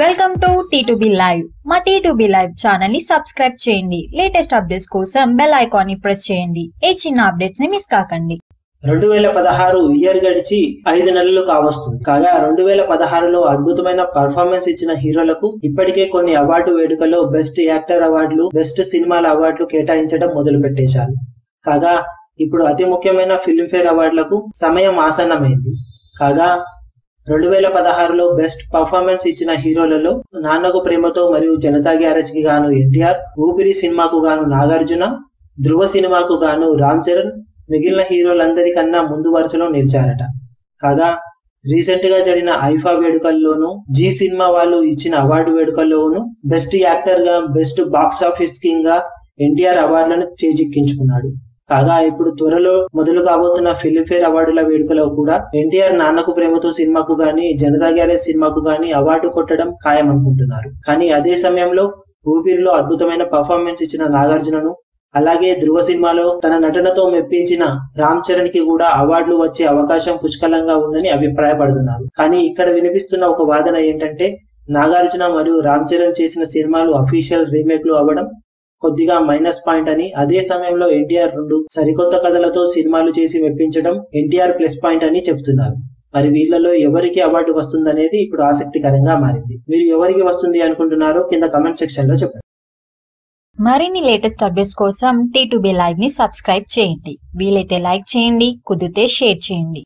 Welcome to T live మా T live ఛానల్ని subscribe చేయండి. లేటెస్ట్ అప్డేట్స్ కోసం బెల్ ఐకాన్ని ప్రెస్ చేయండి. ఏ చిన్న అప్డేట్స్ని మిస్ కాకండి. రెండు వేల పదహారు ఇయర్ గడిచి ఐదు నెలలు కావస్తుంది. కాగా రెండు వేల పదహారులో అద్భుతమైన పర్ఫార్మెన్స్ ఇచ్చిన హీరోలకు ఇప్పటికే కొన్ని అవార్డు వేడుకల్లో బెస్ట్ యాక్టర్ అవార్డులు బెస్ట్ సినిమాల అవార్డులు కేటాయించడం మొదలు పెట్టేశారు కాగా ఇప్పుడు అతి ముఖ్యమైన ఫిల్మ్ఫేర్ అవార్డులకు సమయం ఆసన్నమైంది. కాగా రెండు వేల పదహారులో బెస్ట్ పర్ఫార్మెన్స్ ఇచ్చిన హీరోలలో నాన్నకు ప్రేమతో మరియు జనతా గ్యారేజ్కి గాను ఎన్టీఆర్ ఊపిరి సినిమాకు గాను నాగార్జున ధృవ సినిమాకు గాను రామ్ చరణ్ మిగిలిన హీరోలందరికన్నా ముందు వరుసలో నిలిచారట. కాగా రీసెంట్గా జరిగిన ఐఫా వేడుకల్లోనూ జీ సినిమా వాళ్ళు ఇచ్చిన అవార్డు వేడుకల్లోనూ బెస్ట్ యాక్టర్గా బెస్ట్ బాక్స్ ఆఫీస్ కింగ్గా ఎన్టీఆర్ అవార్డులను చేజిక్కించుకున్నాడు. కాగా ఇప్పుడు త్వరలో మొదలు కాబోతున్న ఫిల్మ్ఫేర్ అవార్డుల వేడుకలో కూడా ఎన్టీఆర్ నాన్నకు ప్రేమతో సినిమాకు గాని జనతా గ్యారేజ్ సినిమాకు గాని అవార్డు కొట్టడం ఖాయం అనుకుంటున్నారు కానీ అదే సమయంలో ఊపిరిలో అద్భుతమైన పర్ఫార్మెన్స్ ఇచ్చిన నాగార్జునను అలాగే ధృవ సినిమాలో తన నటనతో మెప్పించిన రామ్ చరణ్కి కూడా అవార్డులు వచ్చే అవకాశం పుష్కలంగా ఉందని అభిప్రాయపడుతున్నారు. కానీ ఇక్కడ వినిపిస్తున్న ఒక వాదన ఏంటంటే నాగార్జున మరియు రామ్ చరణ్ చేసిన సినిమాలు అఫీషియల్ రీమేక్లు అవ్వడం కొద్దిగా మైనస్ పాయింట్ అని అదే సమయంలో ఎన్టీఆర్ రెండు సరికొత్త కథలతో సినిమాలు చేసి మెప్పించడం ఎన్టీఆర్ ప్లస్ పాయింట్ అని చెప్తున్నారు. మరి వీళ్ళలో ఎవరికి అవార్డు వస్తుందనేది ఇప్పుడు ఆసక్తికరంగా మారింది. మీరు ఎవరికి వస్తుంది అనుకుంటున్నారో కింద కమెంట్ సెక్షన్లో చెప్పండి. మరిన్ని లేటెస్ట్ అప్డేట్స్ కోసం టీ లైవ్ని సబ్స్క్రైబ్ చేయండి. వీలైతే లైక్ చేయండి కుదిరితే షేర్ చేయండి.